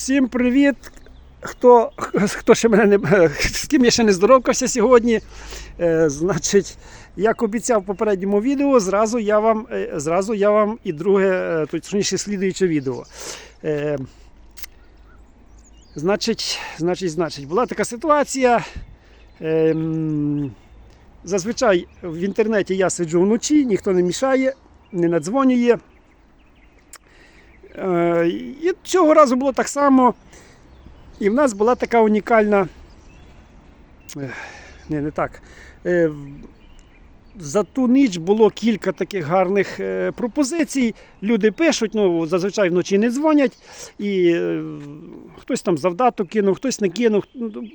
Всім привіт! Хто, хто ще мене не з ким я ще не здоровкався сьогодні. Е, значить, як обіцяв в попередньому відео, зразу я вам, е, зразу я вам і друге, е, точніше, слідуюче відео. Е, значить, значить, значить, була така ситуація. Е, зазвичай в інтернеті я сиджу вночі, ніхто не мішає, не надзвонює. Е, І цього разу було так само. І в нас була така унікальна. Не, не так. Е, За ту ніч було кілька таких гарних е, пропозицій. Люди пишуть, ну зазвичай вночі не дзвонять. І хтось там завдаток кинув, хтось не кинув.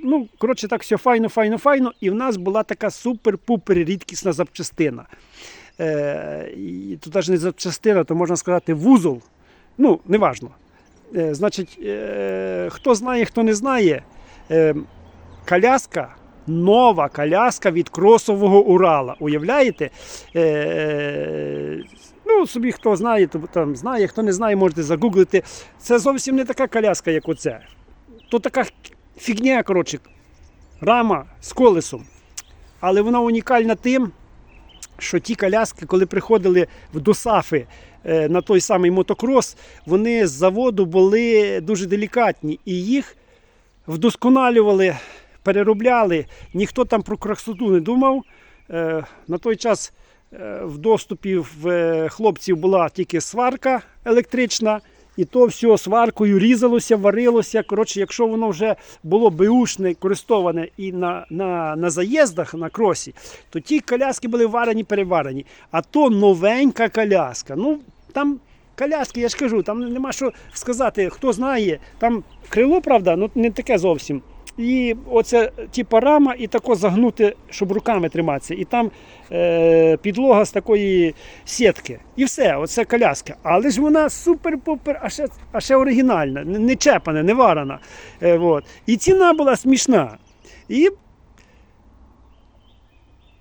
Ну, коротше, так все файно, файно, файно. І в нас була така супер-пупер рідкісна запчастина. І тут навіть не запчастина, то можна сказати вузол. Ну, неважно. Е, значить, е, хто знає, хто не знає, е, коляска, нова коляска від кросового Урала. Уявляєте? Ну, собі хто знає, то там знає, хто не знає, можете загуглити. Це зовсім не така коляска, як оце. То така фігня, коротше, рама з колесом. Але вона унікальна тим, що ті коляски, коли приходили в досафи е, на той самий мотокрос, вони з заводу були дуже делікатні і їх вдосконалювали, переробляли. Ніхто там про красоту не думав. Е, На той час е, в доступі в хлопців була тільки сварка електрична. І то все сваркою різалося, варилося. Коротше, якщо воно вже було беушне, користоване і на, на, на заїздах на кросі, то ті коляски були варені, переварені. А то новенька коляска. Ну, там коляски, я ж кажу, там нема що сказати, хто знає. Там крило, правда, ну не таке зовсім. І оце типа рама, і тако загнути, щоб руками триматися. І там е, підлога з такої сітки. І все, оце коляска. Але ж вона супер-пупер, а ще, а ще оригінальна, не, чепана, не варена. Е, вот. І ціна була смішна. І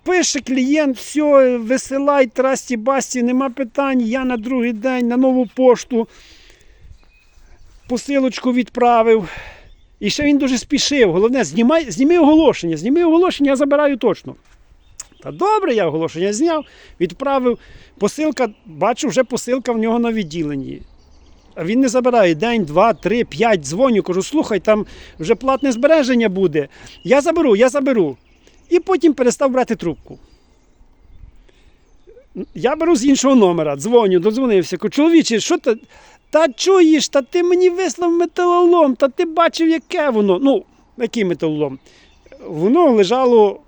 Пише клієнт, все, висилай, трасті басті, нема питань. Я на другий день на нову пошту посилочку відправив. І ще він дуже спішив. Головне, знімай, зніми оголошення. Зніми оголошення, я забираю точно. Та добре, я оголошення зняв, відправив. Посилка, бачу, вже посилка в нього на відділенні. А він не забирає день, два, три, п'ять. Дзвоню, кажу, слухай, там вже платне збереження буде. Я заберу, я заберу. І потім перестав брати трубку. Я беру з іншого номера, дзвоню, додзвонився. Кажу, чоловіче, що ти? Та чуєш, та ти мені вислав металолом, та ти бачив, яке воно. Ну, який металолом? Воно лежало,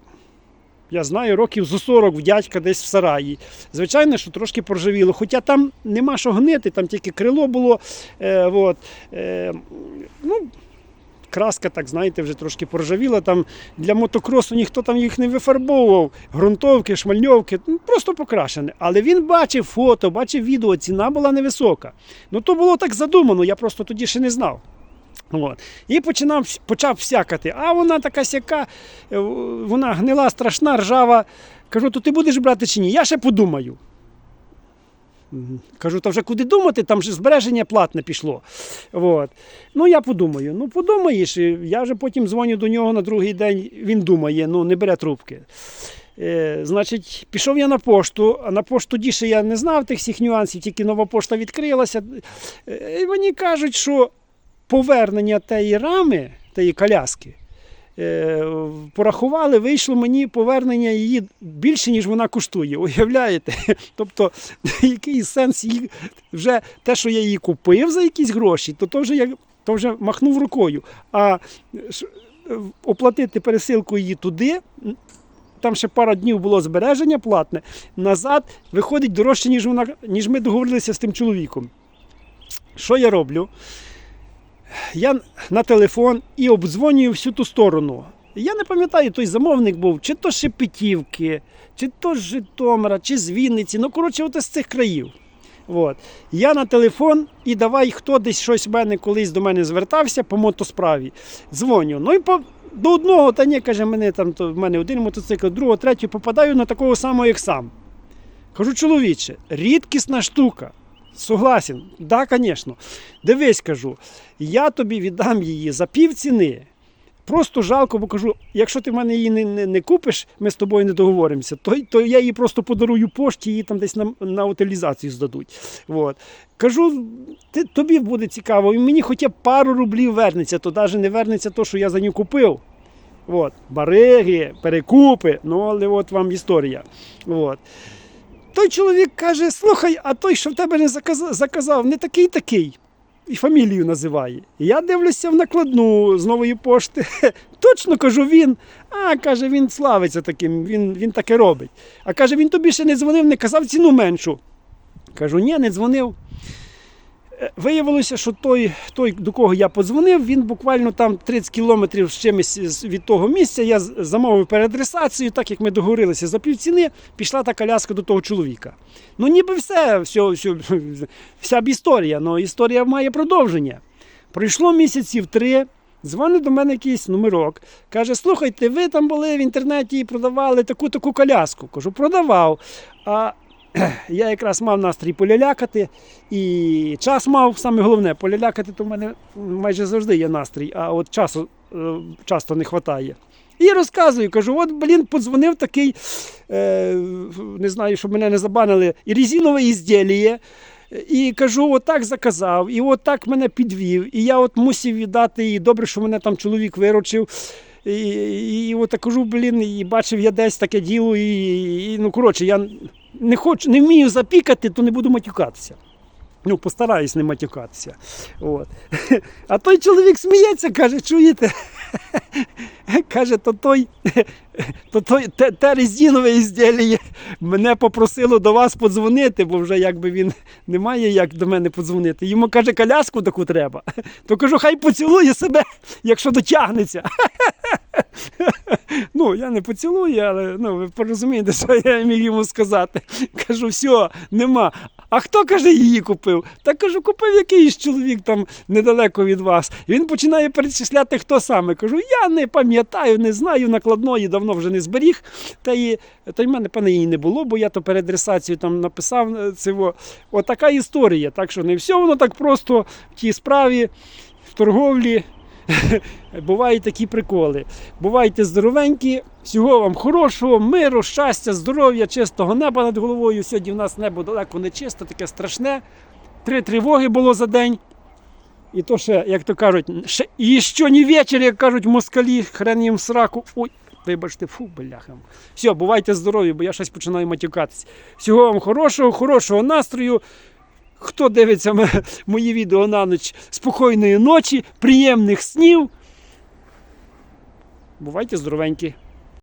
я знаю, років зо 40 в дядька десь в сараї. Звичайно, що трошки проживіло. Хоча там нема що гнити, там тільки крило було. Е, от, е, ну, краска, так знаєте, вже трошки поржавіла. Там для мотокросу ніхто там їх не вифарбовував. Грунтовки, шмальньовки, ну, просто покрашене. Але він бачив фото, бачив відео, ціна була невисока. Ну то було так задумано, я просто тоді ще не знав. От. І починав, почав всякати. А вона така сяка, е, вона гнила, страшна, ржава. Кажу, то ти будеш брати чи ні? Я ще подумаю. Кажу, то вже куди думати, там же збереження платне пішло. От. Ну, я подумаю. Ну, подумаєш, я вже потім дзвоню до нього на другий день, він думає, ну не бере трубки. Е, значить, пішов я на пошту, а на пошту тоді ще я не знав тих всіх нюансів, тільки нова пошта відкрилася. Е, і мені кажуть, що повернення тієї рами, тієї коляски, порахували, вийшло мені повернення її більше, ніж вона коштує. Уявляєте? Тобто, який сенс її вже те, що я її купив за якісь гроші, то, то вже я то вже махнув рукою. А е, оплатити пересилку її туди. Там ще пара днів було збереження платне, назад виходить дорожче, ніж, вона, ніж ми договорилися з тим чоловіком. Що я роблю? Я на телефон і обдзвонюю всю ту сторону. Я не пам'ятаю, той замовник був, чи то Шепетівки, чи то з Житомира, чи з Вінниці. Ну, коротше, от з цих країв. От. Я на телефон і давай, хто десь щось в мене колись до мене звертався по мотосправі. Дзвоню. Ну і по, до одного, та ні, каже, мене там, то, в мене один мотоцикл, другого, третього попадаю на такого самого, як сам. Кажу, чоловіче, рідкісна штука. Согласен, да, звісно. Дивись, кажу, я тобі віддам її за пів ціни. Просто жалко, бо кажу, якщо ти в мене її не, не, не купиш, ми з тобою не договоримося, то, то я її просто подарую пошті, її там десь на, на утилізацію здадуть. От. Кажу, ти, тобі буде цікаво, і мені хоча б пару рублів вернеться, то навіть не вернеться то, що я за нього купив. От. Бариги, перекупи, ну але от вам історія. От. Той чоловік каже: слухай, а той, що в тебе не заказав, не такий такий. І фамілію називає. Я дивлюся в накладну з нової пошти. Точно кажу він. А каже, він славиться таким, він, він таке робить. А каже, він тобі ще не дзвонив, не казав ціну меншу. Кажу, ні, не дзвонив. Виявилося, що той, той, до кого я подзвонив, він буквально там 30 кілометрів з чимось від того місця. Я замовив переадресацію, так як ми договорилися за півціни, пішла та коляска до того чоловіка. Ну, ніби все, все, все вся б історія, але історія має продовження. Пройшло місяців три. Дзвонить до мене якийсь номерок. Каже: слухайте, ви там були в інтернеті і продавали таку таку коляску. Кажу, продавав. А я якраз мав настрій полялякати і час мав, саме головне, полялякати, то в мене майже завжди є настрій, а от часу е, часто не вистачає. І розказую, кажу: от, блін, подзвонив такий, е, не знаю, щоб мене не забанили, і резинове ізділіє. І кажу, отак заказав, і отак мене підвів. І я от мусив віддати, і добре, що мене там чоловік виручив. І, і, і от кажу, блін, і бачив я десь таке діло, і, і ну коротше, я не хочу, не вмію запікати, то не буду матюкатися. Ну, постараюсь не матюкатися. От. А той чоловік сміється, каже, чуєте? Каже, то той, то той те, те резинове ізділля мене попросило до вас подзвонити, бо вже якби він не має як до мене подзвонити. Йому каже, коляску таку треба. То кажу, хай поцілує себе, якщо дотягнеться. Я не поцілую, але ну, ви порозумієте, що я міг йому сказати. Кажу, все, нема. А хто каже, її купив? Та кажу, купив якийсь чоловік там недалеко від вас. І він починає перечисляти, хто саме. Кажу, я не пам'ятаю, не знаю, накладної давно вже не зберіг. Та й та й мене пане її не було, бо я то переадресацію там написав е, цього. Отака історія. Так що не все воно так просто в тій справі, в торговлі. Бувають такі приколи. Бувайте здоровенькі, всього вам хорошого, миру, щастя, здоров'я, чистого неба над головою. Сьогодні в нас небо далеко не чисте, таке страшне. Три тривоги було за день. І то ще, як то кажуть, ще, і що не вечір, як кажуть москалі, хрен їм сраку. Ой, вибачте, фу, бляха. Все, бувайте здорові, бо я щось починаю матюкатись. Всього вам хорошого, хорошого настрою. Хто дивиться мої відео на ніч, спокійної ночі, приємних снів. Бувайте здоровенькі.